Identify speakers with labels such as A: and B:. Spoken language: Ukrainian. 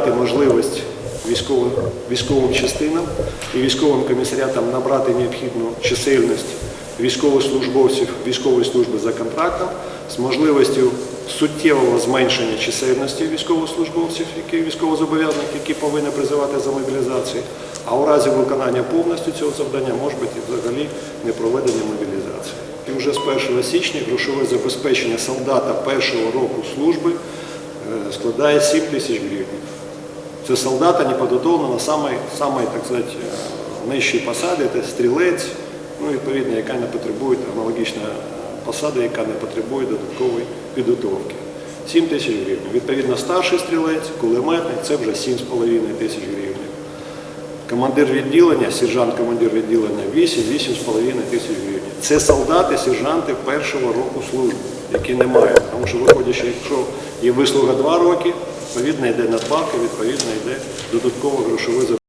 A: дати можливість військовим, військовим частинам і військовим комісаріатам набрати необхідну чисельність військовослужбовців військової служби за контрактом з можливістю суттєвого зменшення чисельності військовослужбовців, які військовозобов'язаних, які повинні призивати за мобілізацію, а у разі виконання повністю цього завдання може бути взагалі не проведення мобілізації. І вже з 1 січня грошове забезпечення солдата першого року служби е, складає 7 тисяч гривень. Це солдата не підготовлена на самій, самій, так сказати, е, нижчій посаді, це стрілець, ну, відповідно, яка не потребує аналогічна посада, яка не потребує додаткової підготовки. 7 тисяч гривень. Відповідно, старший стрілець, кулеметник це вже 7,5 тисяч гривень. Командир відділення, сержант командир відділення 8, 8,5 тисяч гривень. Це солдати, сержанти першого року служби, які немає. Тому що виходячи, якщо є вислуга 2 роки, відповідно йде надбавка, відповідно йде додаткове грошове забезпечення.